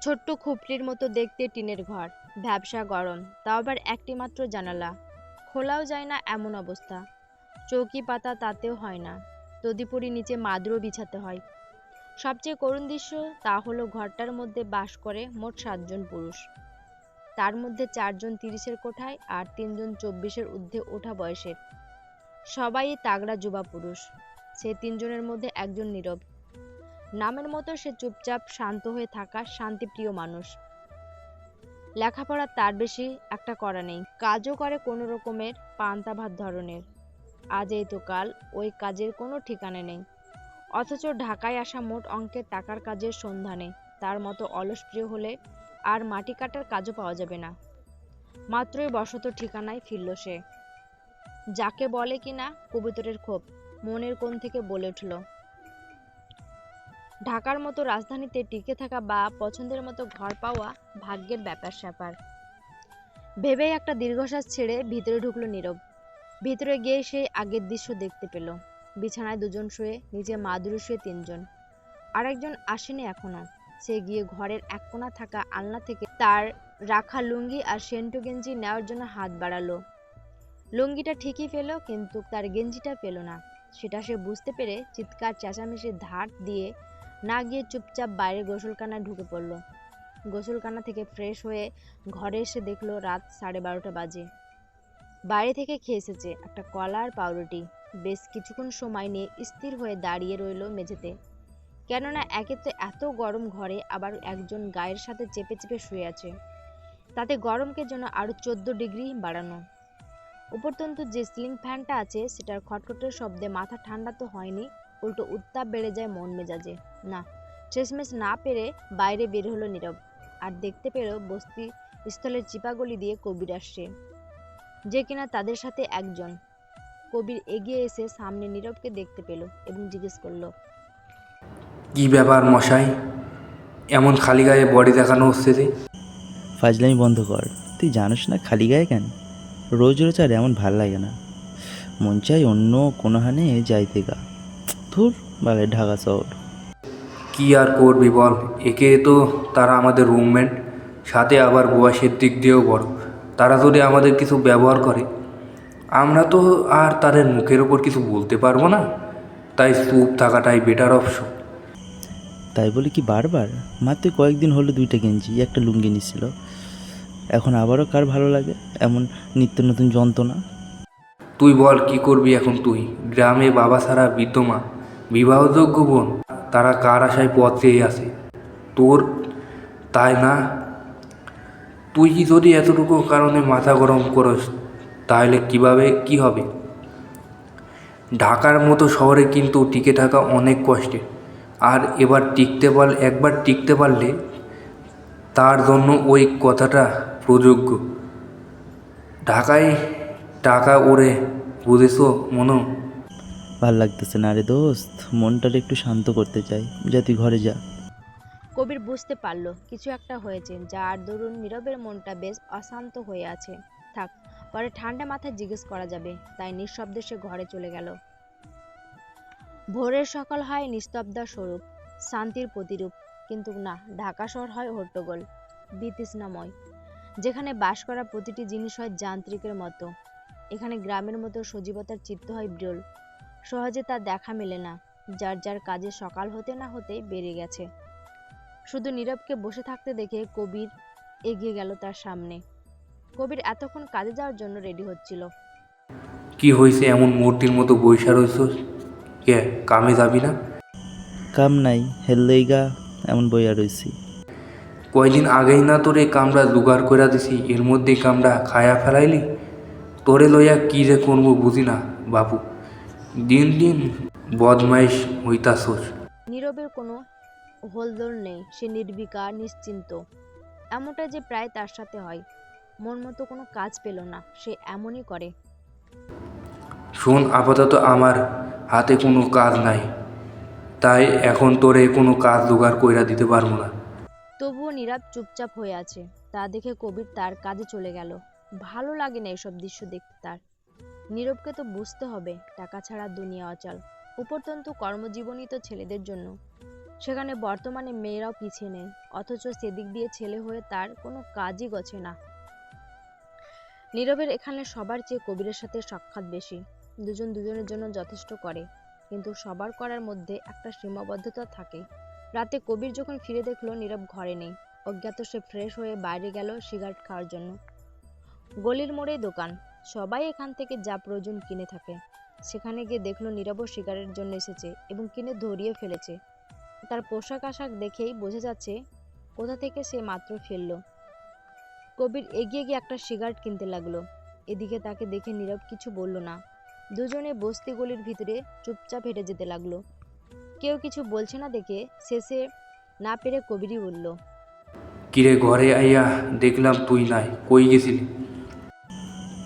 ছোট্ট খুপড়ির মতো দেখতে টিনের ঘর। ব্যবসা গরম, তাও আবার একটি মাত্র জানালা। খোলাও যায় না এমন অবস্থা। চৌকি পাতা তাতেও হয় না। তদিপুরি নিচে মাদুরও বিছাতে হয়। সবচেয়ে করুণ দৃশ্য তা হলো ঘরটার মধ্যে বাস করে মোট সাতজন পুরুষ। তার মধ্যে চারজন তিরিশের কোঠায় আর তিনজন চব্বিশের ঊর্ধ্বে ওঠা বয়সের। সবাই তাগড়া যুবা পুরুষ। সে তিনজনের মধ্যে একজন নীরব। নামের মতো সে চুপচাপ শান্ত হয়ে থাকা শান্তিপ্রিয় মানুষ। লেখাপড়া তার বেশি একটা করা নেই। কাজও করে কোনো রকমের পান্তা ভাত ধরনের। আজ এই তো কাল, ওই কাজের কোনো ঠিকানা নেই। অথচ ঢাকায় আসা মোট অঙ্কের টাকার কাজের সন্ধানে তার মতো অলস প্রিয় হলে আর মাটি কাটার কাজও পাওয়া যাবে না। মাত্রই বসত ঠিকানায় ফিরল সে। যাকে বলে কিনা কবুতরের ক্ষোভ মনের কোণ থেকে বলে উঠল ঢাকার মতো রাজধানীতে টিকে থাকা বা পছন্দের মতো ঘর পাওয়া ভাগ্যের ব্যাপার স্যাপার। ভেবেই একটা দীর্ঘশ্বাস ছেড়ে ভিতরে ঢুকলো নীরব। ভিতরে গিয়ে সেই আগের দৃশ্য দেখতে পেল। বিছানায় দুজন শুয়ে নিচে মাদুরে শুয়ে তিনজন। আরেকজন আসেনি এখনও। সে গিয়ে ঘরের এক কোণা থাকা আলনা থেকে তার রাখা লুঙ্গি আর সেন্টু গেঞ্জি নেওয়ার জন্য হাত বাড়ালো। লুঙ্গিটা ঠিকই পেল, কিন্তু তার গেঞ্জিটা পেল না। সেটা সে বুঝতে পেরে চিৎকার, চেঁচামেচির ধার দিয়ে না গিয়ে চুপচাপ বাইরে গোসলখানায় ঢুকে পড়ল। গোসলখানা থেকে ফ্রেশ হয়ে ঘরে এসে দেখল রাত সাড়ে বারোটা বাজে। বাইরে থেকে খেয়ে এসেছে একটা কলা আর পাউরুটি। বেশ কিছুক্ষণ সময় নিয়ে স্থির হয়ে দাঁড়িয়ে রইল মেঝেতে। কেননা একে তো এত গরম ঘরে আবার একজন গায়ের সাথে চেপে চেপে শুয়ে আছে। তাতে গরমকে যেন আরও চোদ্দ ডিগ্রি বাড়ানো। উপরতন্তু যে সিলিং ফ্যানটা আছে, সেটার খটখটের শব্দে মাথা ঠান্ডা তো হয়নি উল্টো উত্তাপ বেড়ে যায় মন মেজাজে। না শেষমেশ না পেরে বাইরে বের হলো নীরব। আর দেখতে পেল বস্তি স্থলের চিপাগলি দিয়ে কবির আসছে। যে কিনা তাদের সাথে একজন। কবির এগিয়ে এসে সামনে নীরবকে দেখতে পেল এবং জিজ্ঞেস করল কি ব্যাপার মশাই? এমন খালি গায়ে বডি দেখানো হচ্ছে যে? ফাজলামি বন্ধ কর। তুই জানিস না খালি গায়ে কেন? রোজ রোজ আর এমন ভালো লাগে না। মন চাই অন্য কোনো হানে যাইতে গা। ধুর বালে ঢাকা শহর। কি আর করবি বল? একে তো তারা আমাদের রুমমেট সাথে আবার বয়সের দিক দিয়েও বড়। তারা যদি আমাদের কিছু ব্যবহার করে আমরা তো আর তাদের মুখের ওপর কিছু বলতে পারব না। তাই চুপ থাকাটাই বেটার অপশন তাই বলে কি বারবার? মাত্র কয়েকদিন হলো দুইটা গেঞ্জি একটা লুঙ্গি নিছিল। এখন আবারও কার ভালো লাগে? এমন নিত্য নতুন যন্ত্রণা। তুই বল কি করবি এখন তুই? গ্রামে বাবা ছাড়া বৃদ্ধ মা বিবাহযোগ্য বোন, তারা কার আশায় পথ চেয়ে আসে তোর? তাই না? তুই কি যদি এতটুকু কারণে মাথা গরম করস, তাহলে কীভাবে, কি হবে? ঢাকার মতো শহরে কিন্তু টিকে থাকা অনেক কষ্টে আর এবার টিকতে পার, একবার টিকতে পারলে তার জন্য ওই কথাটা প্রযোজ্য। ঢাকায় টাকা ওরে বুঝেছ মনো? ভালো লাগতেছে না রে দোস্ত। মনটারে একটু শান্ত করতে চাই। যা, তুই ঘরে যা। কবির বুঝতে পারল, কিছু একটা হয়েছে যার দরুন নীরবের মনটা বেশ অশান্ত হয়ে আছে। থাক, পরে ঠান্ডা মাথায় জিজ্ঞেস করা যাবে, তাই নিঃশব্দে সে ঘরে চলে গেল। ভোরের সকাল হয় নিস্তব্ধা স্বরূপ, শান্তির প্রতিরূপ, কিন্তু না, ঢাকা শহর হয় হট্টগোল, বিতৃষ্ণাময়, যেখানে বাস করা প্রতিটি জিনিস হয় যান্ত্রিকের মতো। এখানে গ্রামের মতো সজীবতার চিত্ত হয় বিরল সহজে তার দেখা মেলে না। যার যার কাজে সকাল হতে না হতে বেড়ে গেছে। শুধু নীরবকে বসে থাকতে দেখে কবির এগিয়ে গেল তার সামনে। কবির এতক্ষণ কাজে যাওয়ার জন্য রেডি হচ্ছিল। কি হয়েছে এমন মূর্তির মতো বৈশা রয়েছ কে কামে যাবি না? কাম নাই হেললেই গা এমন বইয়া রইছি। কয়দিন আগেই না তোরে কামড়া জোগাড় কইরা দিছি এর মধ্যে কামড়া খায়া ফেলাইলি? তোরে লইয়া কি যে করব বুঝি না বাপু। দিন দিন বদমাইশ হইতাছোস নীরবের কোনো হোলদোল নেই সে নির্বিকার নিশ্চিন্ত। এমনটা যে প্রায় তার সাথে হয়। মন মতো কোনো কাজ পেল না সে এমনই করে। শোন আপাতত আমার হাতে কোনো কাজ নাই। তাই এখন তোরে কোনো কাজ জোগাড় কইরা দিতে পারব না। তবুও নীরব চুপচাপ হয়ে আছে। তা দেখে কবির তার কাজে চলে গেল। ভালো লাগে না এসব দৃশ্য দেখতে তার। নীরবকে তো বুঝতে হবে, টাকা ছাড়া দুনিয়া অচল। উপরতন্তু কর্মজীবনই তো ছেলেদের জন্য। সেখানে বর্তমানে মেয়েরাও পিছিয়ে নেই, অথচ সেদিক দিয়ে ছেলে হয়ে তার কোনো কাজই গছে না। নীরবের এখানে সবার চেয়ে কবিরের সাথে সাক্ষাৎ বেশি, দুজন দুজনের জন্য যথেষ্ট করে, কিন্তু সবার করার মধ্যে একটা সীমাবদ্ধতা থাকে। রাতে কবির যখন ফিরে দেখল, নীরব ঘরে নেই, অজ্ঞাত সে ফ্রেশ হয়ে বাইরে গেল সিগারেট খাওয়ার জন্য। গলির মোড়ে দোকান সবাই এখান থেকে যা প্রয়োজন কিনে থাকে। সেখানে গিয়ে দেখল নীরবও সিগারেটের জন্য এসেছে এবং কিনে ধরিয়ে ফেলেছে। তার পোশাক আশাক দেখেই বোঝা যাচ্ছে কোথা থেকে সে মাত্র ফেলল। কবির এগিয়ে গিয়ে একটা সিগারেট কিনতে লাগল। এদিকে তাকে দেখে নীরব কিছু বলল না। দুজনে বস্তি গলির ভিতরে চুপচাপ হেঁটে যেতে লাগল। কেউ কিছু বলছে না দেখে শেষে না পেরে কবিরই বলল, কিরে ঘরে আইয়া দেখলাম তুই নাই, কই গেছিলি?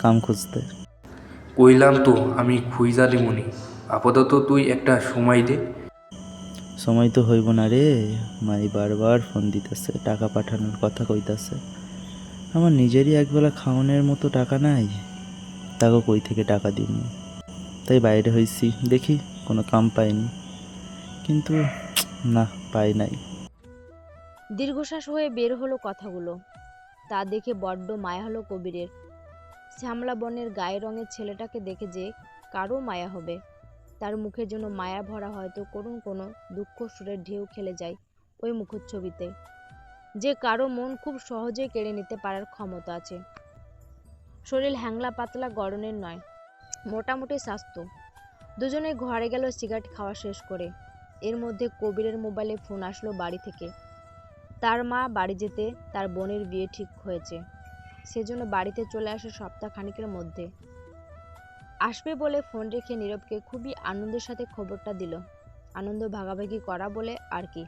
কাম খুঁজতে। কইলাম তো আমি খুইজালি মনি আপাতত তুই একটা সময় দে। সময় তো হইব না রে। মাই বারবার ফোন দিতেছে টাকা পাঠানোর কথা কইতাছে। আমার নিজেরই একবেলা খাওয়ানোর মতো টাকা নাই। তাকে কই থেকে টাকা দিব তাই বাইরে হয়েছি দেখি কোনো কাম পাইনি। কিন্তু না পাই নাই। দীর্ঘশ্বাস হয়ে বের হলো কথাগুলো। তা দেখে বড্ড মায়া হলো কবিরের। শ্যামলা বনের গায়ে রঙের ছেলেটাকে দেখে যে কারও মায়া হবে। তার মুখের জন্য মায়া ভরা হয়তো করুণ কোনো দুঃখ সুরের ঢেউ খেলে যায় ওই মুখচ্ছবিতে যে কারও মন খুব সহজেই কেড়ে নিতে পারার ক্ষমতা আছে। শরীর হ্যাংলা পাতলা গড়নের নয়, মোটামুটি স্বাস্থ্য। দুজনে ঘরে গেল সিগারেট খাওয়া শেষ করে। এর মধ্যে কবিরের মোবাইলে ফোন আসলো বাড়ি থেকে। তার মা বাড়ি যেতে তার বোনের বিয়ে ঠিক হয়েছে। সেজন্য বাড়িতে চলে আসে সপ্তাহ খানিকের মধ্যে। আসবে বলে ফোন রেখে নীরবকে খুবই আনন্দের সাথে খবরটা দিল। আনন্দ ভাগাভাগি করা বলে আর কি।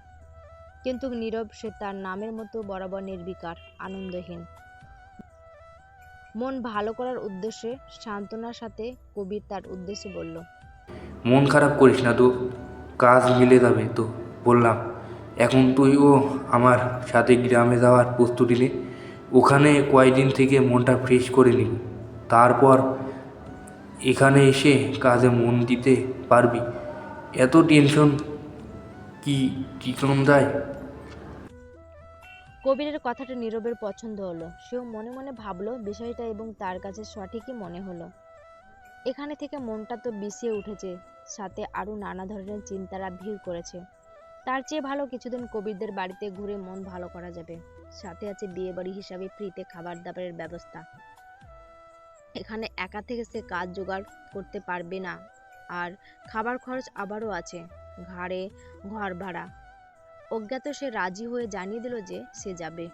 কিন্তু নীরব সে তার নামের মতো বরাবর নির্বিকার, আনন্দহীন। মন ভালো করার উদ্দেশ্যে সান্ত্বনার সাথে কবির তার উদ্দেশ্যে বলল, মন খারাপ করিস না তো, কাজ মিলে যাবে তো, বললাম। এখন তুইও আমার সাথে গ্রামে যাওয়ার প্রস্তুতি নে। ওখানে কয়েকদিন থেকে মনটা ফ্রেশ করে নিবি তারপর এখানে এসে কাজে মন দিতে পারবি। এত টেনশন কি টিকন যায় কবিরের কথাটা নীরবের পছন্দ হলো। সেও মনে মনে ভাবলো বিষয়টা এবং তার কাছে সঠিকই মনে হলো। এখানে থেকে মনটা তো বিষিয়ে উঠেছে, সাথে আরও নানা ধরনের চিন্তারা ভিড় করেছে। তার চেয়ে ভালো কিছুদিন কবিরদের বাড়িতে ঘুরে মন ভালো করা যাবে। সাথে আছে বিয়ে বাড়ি হিসাবে ফ্রিতে খাবার দাবারের ব্যবস্থা। এখানে একা থেকে সে কাজ জোগাড় করতে পারবে না। আর খাবার খরচ আবারও আছে, ঘাড়ে ঘর ভাড়া। অজ্ঞাত সে রাজি হয়ে জানিয়ে দিল যে সে যাবে।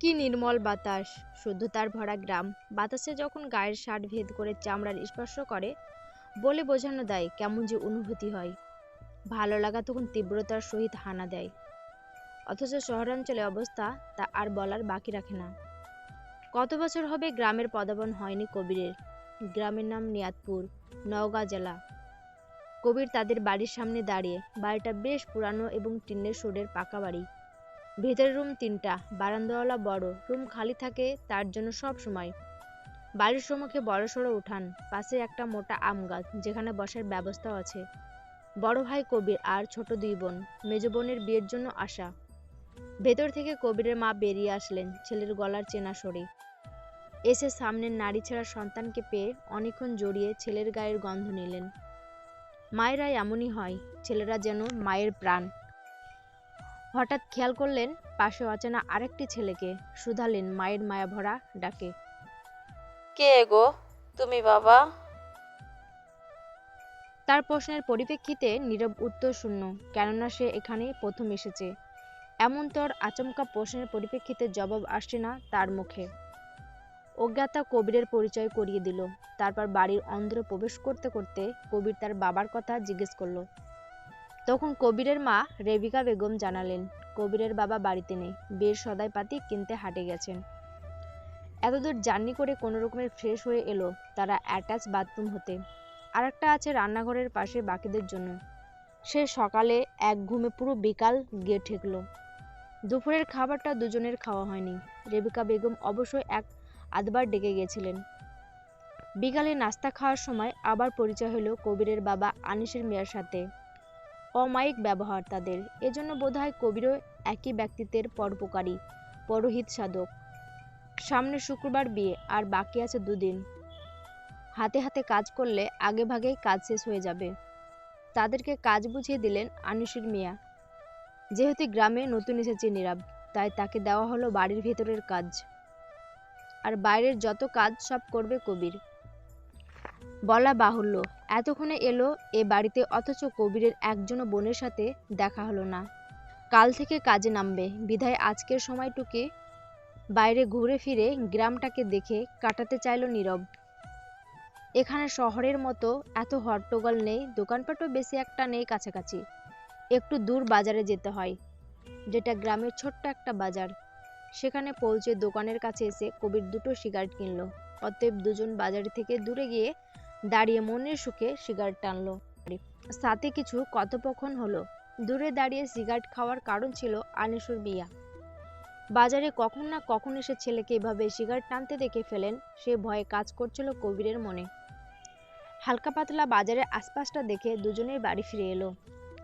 কি নির্মল বাতাস! শুদ্ধতার ভরা গ্রাম। বাতাসে যখন গায়ের শার্ট ভেদ করে চামড়ার স্পর্শ করে, বলে বোঝানো দেয় কেমন যে অনুভূতি হয়। ভালো লাগা তখন তীব্রতার সহিত হানা দেয়। অথচ শহরাঞ্চলে অবস্থা তা আর বলার বাকি রাখে না। কত বছর হবে গ্রামের পদাবন হয়নি কবিরের। গ্রামের নাম নিয়াতপুর নওগাঁ জেলা। কবির তাদের বাড়ির সামনে দাঁড়িয়ে বাড়িটা বেশ পুরানো এবং টিনের শোডের পাকা বাড়ি। ভেতরের রুম তিনটা, বারান্দাওয়ালা বড়, রুম খালি থাকে তার জন্য সব সময়। বাড়ির সম্মুখে বড়সড় উঠান, পাশে একটা মোটা আম গাছ যেখানে বসার ব্যবস্থাও আছে। বড় ভাই কবির আর ছোট দুই বোন, মেজ বোনের বিয়ের জন্য আসা। ভেতর থেকে কবিরের মা বেরিয়ে আসলেন ছেলের গলার চেনা সরে। এসে সামনের নারী ছেঁড়া সন্তানকে পেয়ে অনেকক্ষণ জড়িয়ে ছেলের গায়ের গন্ধ নিলেন। মায়েরা এমনই হয় ছেলেরা যেন মায়ের প্রাণ। হঠাৎ খেয়াল করলেন পাশে অচেনা আরেকটি ছেলেকে শুধালেন মায়ের মায়া ভরা ডাকে। কে গো? তুমি বাবা? তার প্রশ্নের পরিপ্রেক্ষিতে নীরব উত্তর শূন্য কেননা সে এখানে প্রথম এসেছে। এমন তোর আচমকা প্রশ্নের পরিপ্রেক্ষিতে জবাব আসছে না তার মুখে। অজ্ঞাতা কবিরের পরিচয় করিয়ে দিল। তারপর বাড়ির অন্দরে প্রবেশ করতে করতে কবির তার বাবার কথা জিজ্ঞেস করল। তখন কবিরের মা রেবিকা বেগম জানালেন, কবিরের বাবা বাড়িতে নেই। বিয়ের সদাইপাতি কিনতে হাটে গেছেন। এতদূর জার্নি করে কোনো রকমের ফ্রেশ হয়ে এলো তারা অ্যাটাচ বাথরুম হতে। আর একটা আছে রান্নাঘরের পাশে বাকিদের জন্য। সে সকালে এক ঘুমে পুরো বিকাল গিয়ে ঠেকলো। দুপুরের খাবারটা দুজনের খাওয়া হয়নি। রেবিকা বেগম অবশ্যই এক আধবার ডেকে গিয়েছিলেন। বিকালে নাস্তা খাওয়ার সময় আবার পরিচয় হলো কবিরের বাবা আনিসের মেয়ের সাথে। অমায়িক ব্যবহার তাদের। এজন্য বোধহয় কবিরও একই ব্যক্তিত্বের পরোপকারী, পরোহিত সাধক। সামনে শুক্রবার বিয়ে, আর বাকি আছে দুদিন। হাতে হাতে কাজ করলে আগে ভাগেই কাজ শেষ হয়ে যাবে। তাদেরকে কাজ বুঝিয়ে দিলেন আনিসুর মিয়া। যেহেতু গ্রামে নতুন এসেছে নীরব, তাই তাকে দেওয়া হলো বাড়ির ভেতরের কাজ। আর বাইরের যত কাজ সব করবে কবির। বলা বাহুল্য, এতক্ষণে এলো এ বাড়িতে অথচ কবিরের একজনও বোনের সাথে দেখা হলো না। কাল থেকে কাজে নামবে, বিধায় আজকের সময়টুকে বাইরে ঘুরে ফিরে গ্রামটাকে দেখে কাটাতে চাইল নীরব। এখানে শহরের মতো এত হট্টগোল নেই, দোকানপাটও বেশি একটা নেই কাছাকাছি। একটু দূর বাজারে যেতে হয়, যেটা গ্রামের ছোট্ট একটা বাজার। সেখানে পৌঁছে দোকানের কাছে এসে কবির দুটো সিগারেট কিনলো। অতএব দুজন বাজার থেকে দূরে গিয়ে দাঁড়িয়ে মনের সুখে সিগারেট টানলো। সাথে কিছু কথোপকথন হলো। দূরে দাঁড়িয়ে সিগারেট খাওয়ার কারণ ছিল আনিসুর বিয়া বাজারে কখন না কখন এসে ছেলেকে এভাবে সিগারেট টানতে দেখে ফেলেন, সে ভয়ে কাজ করছিল কবিরের মনে। হালকা পাতলা বাজারের আশপাশটা দেখে দুজনেই বাড়ি ফিরে এলো।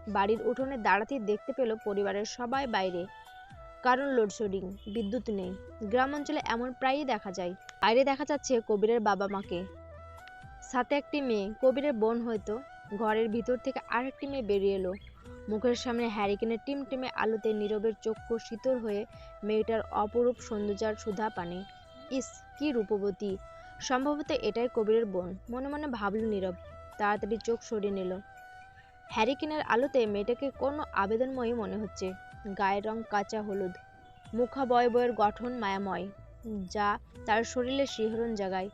বাড়ির উঠোনে দাঁড়াতেই দেখতে পেল পরিবারের সবাই বাইরে। কারণ লোডশেডিং, বিদ্যুৎ নেই। গ্রাম অঞ্চলে এমন প্রায়ই দেখা যায়। বাইরে দেখা যাচ্ছে কবিরের বাবা মাকে। সাথে একটি মেয়ে, কবিরের বোন হয়তো। ঘরের ভিতর থেকে আরেকটি মেয়ে বেরিয়ে এলো। মুখের সামনে হ্যারিকেনের টিমটিমে আলোতে নীরবের চক্ষু শীতল হয়ে মেয়েটার অপরূপ সৌন্দর্যার সুধা পানে। ইস, কি রূপবতী। সম্ভবত এটাই কবিরের বোন। মনে মনে ভাবল নীরব। তাড়াতাড়ি চোখ সরিয়ে নিল। হ্যারিকেনের আলোতে মেয়েটাকে কোনো আবেদনময়ী মনে হচ্ছে? গায়ের রং কাঁচা, হলুদ। মুখাবয় বয়ের গঠন মায়াময়, যা তার শরীরে শিহরণ জাগায়।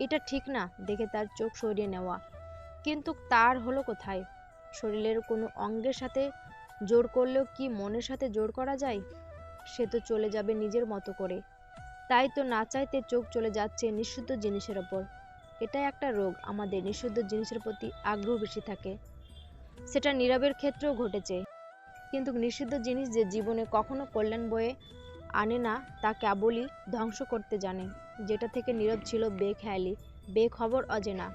এটা ঠিক না, দেখে তার চোখ সরিয়ে নেওয়া। কিন্তু তার হলো কোথায়? শরীরের কোনো অঙ্গের সাথে জোর করলেও কি মনের সাথে জোর করা যায়? সে তো চলে যাবে নিজের মতো করে। তাই তো না চাইতে চোখ চলে যাচ্ছে নিষিদ্ধ জিনিসের ওপর। এটাই একটা রোগ, আমাদের নিষিদ্ধ জিনিসের প্রতি আগ্রহ বেশি থাকে। সেটা নীরবের ক্ষেত্রেও ঘটেছে। কিন্তু নিষিদ্ধ জিনিস যে জীবনে কখনো কল্যাণ বয়ে আনে না, তা কেবলই ধ্বংস করতে জানে, যেটা থেকে নীরব ছিল বেখেয়ালি, বেখবর অজেনা।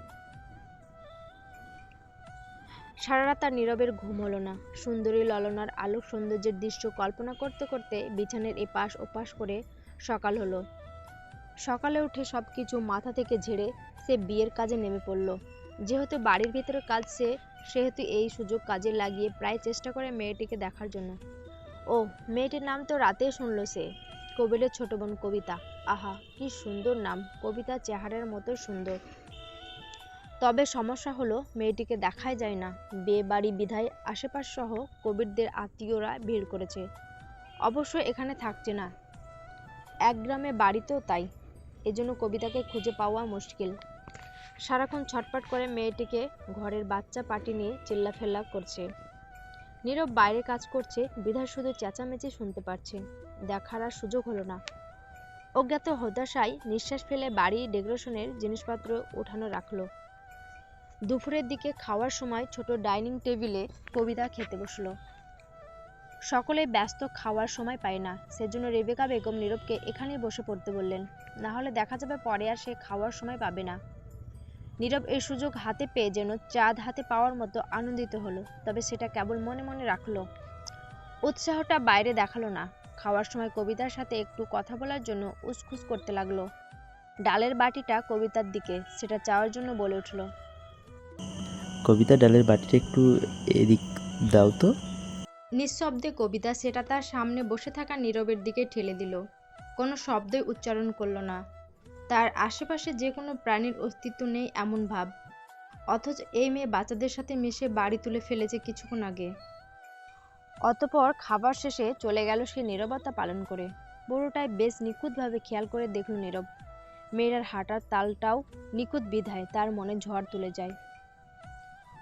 সারা রাত আর নীরবের ঘুম হলো না। সুন্দরী ললনার আলোক সৌন্দর্যের দৃশ্য কল্পনা করতে করতে বিছানের এপাশ ওপাশ করে সকাল হলো। সকালে উঠে সব কিছু মাথা থেকে ঝেড়ে সে বিয়ের কাজে নেমে পড়ল। যেহেতু বাড়ির ভিতরে কাজ সে সেহেতু এই সুযোগ কাজে লাগিয়ে প্রায় চেষ্টা করে মেয়েটিকে দেখার জন্য। ও মেয়েটির নাম তো রাতেই শুনল সে। কবিরের ছোট বোন কবিতা। আহা, কি সুন্দর নাম। কবিতা চেহারার মতো সুন্দর। তবে সমস্যা হলো, মেয়েটিকে দেখাই যায় না। বিয়ে বাড়ি বিধায় আশেপাশ সহ কবিরদের আত্মীয়রা ভিড় করেছে। অবশ্য এখানে থাকছে না। এক গ্রামে বাড়িতেও তাই। এজন্য কবিতাকে খুঁজে পাওয়া মুশকিল। সারাক্ষণ ছটপট করে মেয়েটিকে ঘরের বাচ্চা পাটি নিয়ে চিল্লাফেল্লা করছে। নীরব বাইরে কাজ করছে বিধায় শুধু চেঁচামেচি শুনতে পারছে। দেখার আর সুযোগ হলো না। অজ্ঞাত হতাশায় নিঃশ্বাস ফেলে বাড়ি ডেকোরেশনের জিনিসপত্র ওঠানো রাখল। দুপুরের দিকে খাওয়ার সময় ছোট ডাইনিং টেবিলে কবিতা খেতে বসল। সকলে ব্যস্ত খাওয়ার সময় পায় না। সেজন্য রেবেকা বেগম নীরবকে এখানেই বসে পড়তে বললেন, না হলে দেখা যাবে পরে আর সে খাওয়ার সময় পাবে না। নীরব এই সুযোগ হাতে পেয়ে যেন চাঁদ হাতে পাওয়ার মতো আনন্দিত হলো তবে সেটা কেবল মনে মনে রাখল। উৎসাহটা বাইরে দেখাল না। খাওয়ার সময় কবিতার সাথে একটু কথা বলার জন্য উসখুস করতে লাগল। ডালের বাটিটা কবিতার দিকে সেটা চাওয়ার জন্য বলে উঠল। কবিতা ডালের বাটিটা একটু এদিক দাও তো। নিঃশব্দে কবিতা সেটা তার সামনে বসে থাকা নীরবের দিকে ঠেলে দিল। কোনো শব্দই উচ্চারণ করল না। তার আশেপাশে যে কোনো প্রাণীর অস্তিত্ব নেই এমন ভাব। অথচ এই মেয়ে বাচ্চাদের সাথে মিশে বাড়ি তুলে ফেলেছে কিছুক্ষণ আগে। অতপর খাবার শেষে চলে গেল সে নীরবতা পালন করে। পুরোটাই বেশ নিখুঁতভাবে খেয়াল করে দেখল নীরব। মেয়েরার হাঁটার তালটাও নিখুঁত বিধায় তার মনে ঝড় তুলে যায়।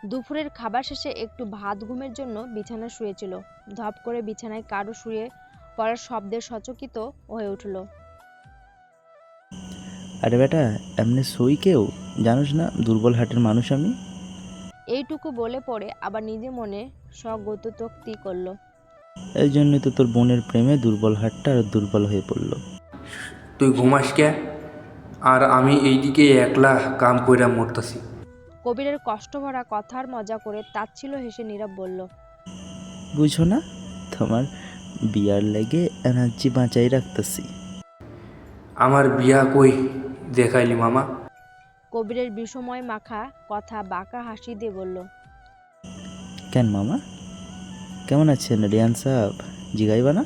দুপুরের খাবার শেষে একটু ভাত ঘুমের জন্য বিছানা শুয়েছিল। ধপ করে বিছানায় কারও শুয়ে পড়ার শব্দে সচকিত হয়ে উঠল। আরে বেটা এমনি সই কেউ? জানোস না দুর্বল হাটের মানুষ আমি। এইটুকু বলে পড়ে আবার নিজে মনে স্বগতোক্তি করল। এই জন্যই তো তোর বোনের প্রেমে দুর্বল হাটটা আর দুর্বল হয়ে পড়ল। তুই ঘুমাস কে? আর আমি এইদিকে একলা কাম কইরা মরতাছি। কবিরের কষ্ট ভরা কথার মজা করে তাচ্ছিল হেসে নীরব বলল বুঝো না তোমার বিয়ার লেগে এনার্জি বাঁচাই রাখতেছি। আমার বিয়া কই? দেখাইলি মামা। কবিরের বিষময় মাখা কথা বাঁকা হাসি দিয়ে বলল কেন মামা? কেমন আছেন রিয়ান সাহেব? জিগাইবা না?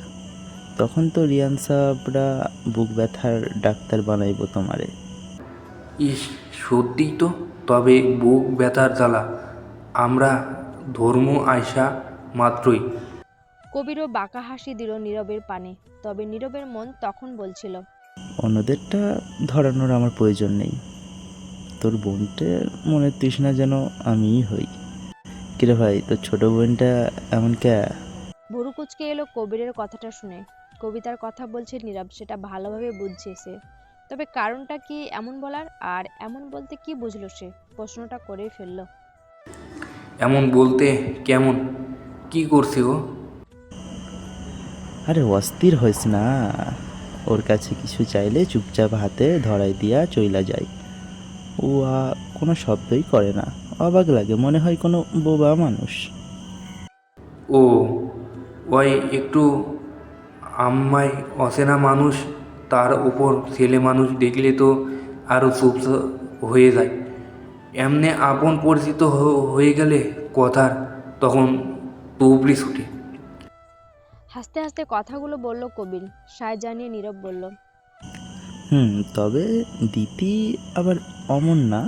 তখন তো রিয়ান সাহেবরা বুক ব্যথার ডাক্তার বানাইবো তোমারে। ইস সত্যিই তো তবে বুক ব্যথার জ্বালা। আমরা ধর্ম আয়সা মাত্রই। কবিরও বাঁকা হাসি দিল নীরবের পানে। তবে নীরবের মন তখন বলছিল অন্যদেরটা ধরানোর আমার প্রয়োজন নেই। তোর বোনটার মনের তৃষ্ণা যেন আমিই হই। কিরে ভাই তোর ছোট বোনটা এমন কে? ভুরু কুচকে এলো কবিরের কথাটা শুনে। কবিতার কথা বলছে নীরব সেটা ভালোভাবে বুঝছে সে। তবে কারণটা কি এমন বলার? আর এমন বলতে কি বুঝলো সে? প্রশ্নটা করেই ফেলল। এমন বলতে কেমন? কি করছে ও? আরে অস্থির হইস না। ওর কাছে কিছু চাইলে চুপচাপ হাতে ধরাই দিয়া চইলা যায়। ও আ কোনো শব্দই করে না। অবাক লাগে, মনে হয় কোনো বোবা মানুষ। ও, ওই একটু আম্মাই অচেনা মানুষ, তার উপর ছেলে মানুষ দেখলে তো আরও চুপ হয়ে যায়। এমনি আপন পরিচিত হয়ে গেলে কথার তখন তুবড়ি ছুটে। হাসতে হাসতে কথাগুলো বলল কবির। সায় জানিয়ে নীরব বলল হুম তবে দিতি আবার অমন না?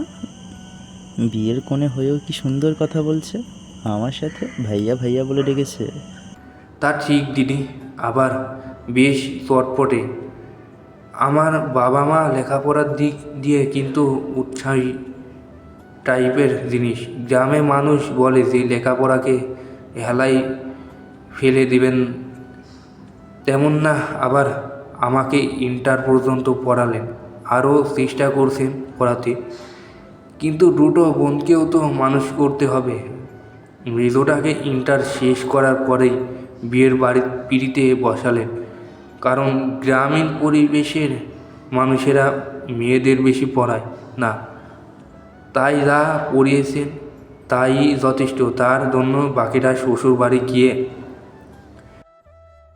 বিয়ের কোণে হয়েও কি সুন্দর কথা বলছে? আমার সাথে ভাইয়া ভাইয়া বলে ডেকেছে। তা ঠিক দিদি আবার বেশ চটপটে। আমার বাবা মা লেখাপড়ার দিক দিয়ে কিন্তু উৎসাহী টাইপের জিনিস। গ্রামে মানুষ বলে যে লেখাপড়াকে হেলাই ফেলে দিবেন তেমন না আবার আমাকে ইন্টার পর্যন্ত পড়ালেন, আরও চেষ্টা করছেন পড়াতে। কিন্তু দুটো বোনকেও তো মানুষ করতে হবে। মৃদুটাকে ইন্টার শেষ করার পরেই বিয়ের বাড়ির পিড়িতে বসালেন। কারণ গ্রামীণ পরিবেশের মানুষেরা মেয়েদের বেশি পড়ায় না। তাই যা পড়িয়েছেন তাই যথেষ্ট। তার জন্য বাকিটা শ্বশুর বাড়ি গিয়ে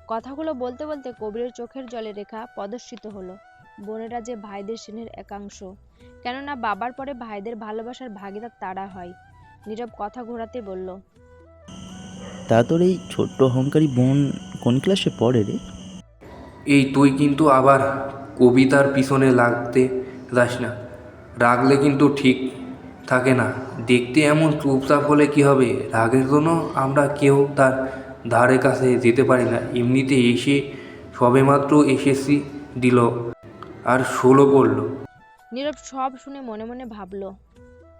কথাগুলো বলতে বলতে কবিরের চোখের জলে রেখা প্রদর্শিত হলো। বোনেরা যে ভাইদের স্নেহের একাংশ। কেননা বাবার পরে ভাইদের ভালোবাসার ভাগিদার তারা হয়। নীরব কথা ঘোরাতে বলল তা তোর এই ছোট্ট অহংকারী বোন কোন ক্লাসে পড়ে রে? এই তুই কিন্তু আবার কবিতার পিছনে লাগতে যাস না। রাগলে কিন্তু ঠিক থাকে না। দেখতে এমন চুপচাপ হলে কি হবে? রাগের জন্য আমরা কেউ তার ধারে কাছে যেতে পারি না। এমনিতে এসে সবেমাত্র এসেছি দিল আর ষোলো পড়ল নীরব সব শুনে মনে মনে ভাবলো,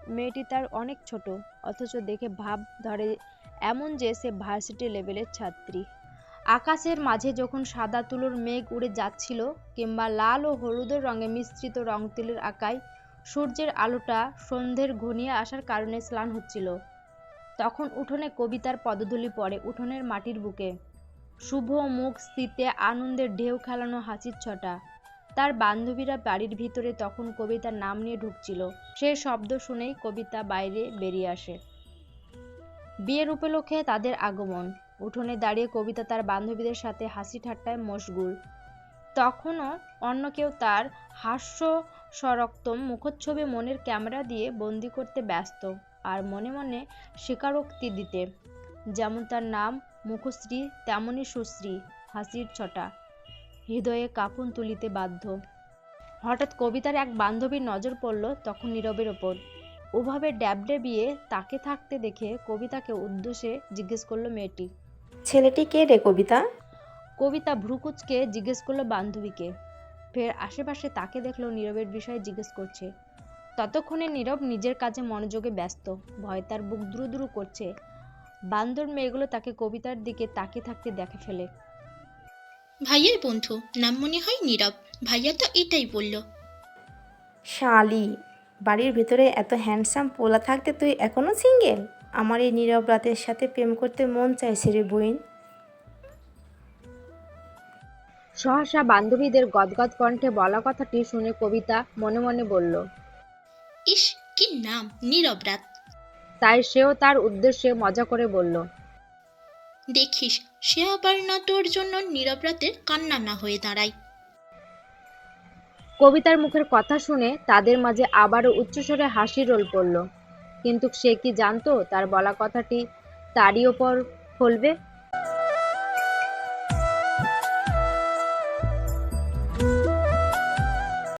মেয়েটি তার অনেক ছোট, অথচ দেখে ভাব ধরে এমন যে সে ভার্সিটি লেভেলের ছাত্রী। আকাশের মাঝে যখন সাদা তুলোর মেঘ উড়ে যাচ্ছিল কিংবা লাল ও হলুদের রঙে মিশ্রিত রং তুলির আঁকায় সূর্যের আলোটা সন্ধ্যের ঘনিয়ে আসার কারণে স্নান হচ্ছিল তখন উঠোনে কবিতার পদধূলি পড়ে উঠোনের মাটির বুকে। শুভ মুখ স্থিতে আনন্দের ঢেউ খেলানো হাসির ছটা। তার বান্ধবীরা বাড়ির ভিতরে তখন কবিতার নাম নিয়ে ঢুকছিল। সে শব্দ শুনেই কবিতা বাইরে বেরিয়ে আসে। বিয়ের উপলক্ষে তাদের আগমন। উঠোনে দাঁড়িয়ে কবিতা তার বান্ধবীদের সাথে হাসি ঠাট্টায় মশগুল। তখনও অন্য কেউ তার হাস্য সরক্তম মুখচ্ছবি মনের ক্যামেরা দিয়ে বন্দি করতে ব্যস্ত। আর মনে মনে স্বীকারোক্তি দিতে। যেমন তার নাম মুখশ্রী তেমনই সুশ্রী হাসির ছটা। হৃদয়ে কাঁপন তুলিতে বাধ্য। হঠাৎ কবিতার এক বান্ধবীর নজর পড়ল তখন নীরবের ওপর। ওভাবে ড্যাবডেবিয়ে তাকে থাকতে দেখে কবিতাকে উদ্দেশ্যে জিজ্ঞেস করল মেয়েটি ছেলেটি কে রে কবিতা? কবিতা ভ্রুকুচকে জিজ্ঞেস করল বান্ধবীকে। ফের আশেপাশে তাকে দেখল নীরবের বিষয়ে জিজ্ঞেস করছে। ততক্ষণে নীরব নিজের কাজে মনোযোগে ব্যস্ত। ভয় তার বুক দ্রু দ্রু করছে। বান্দর মেয়েগুলো তাকে কবিতার দিকে তাকিয়ে থাকতে দেখে ফেলে। ভাইয়ের বন্ধু নাম মনে হয় নীরব। ভাইয়া তো এটাই বলল। শালি বাড়ির ভেতরে এত হ্যান্ডসাম পোলা থাকতে তুই এখনও সিঙ্গেল আমার এই নীরব রাতের সাথে প্রেম করতে মন চাইছে রে বইন। সহসা বান্ধবীদের গদগদ কণ্ঠে বলা কথাটি শুনে কবিতা মনে মনে বলল ইস কি নাম নীরব রাত। তাই সেও তার উদ্দেশ্যে মজা করে বলল দেখিস সে আবার না তোর জন্য নীরব রাতের কান্না না হয়ে দাঁড়ায়। কবিতার মুখের কথা শুনে তাদের মাঝে আবারও উচ্চস্বরে হাসির রোল পড়ল। কিন্তু সে কি জানতো তার বলা কথাটি তারই ওপর ফলবে?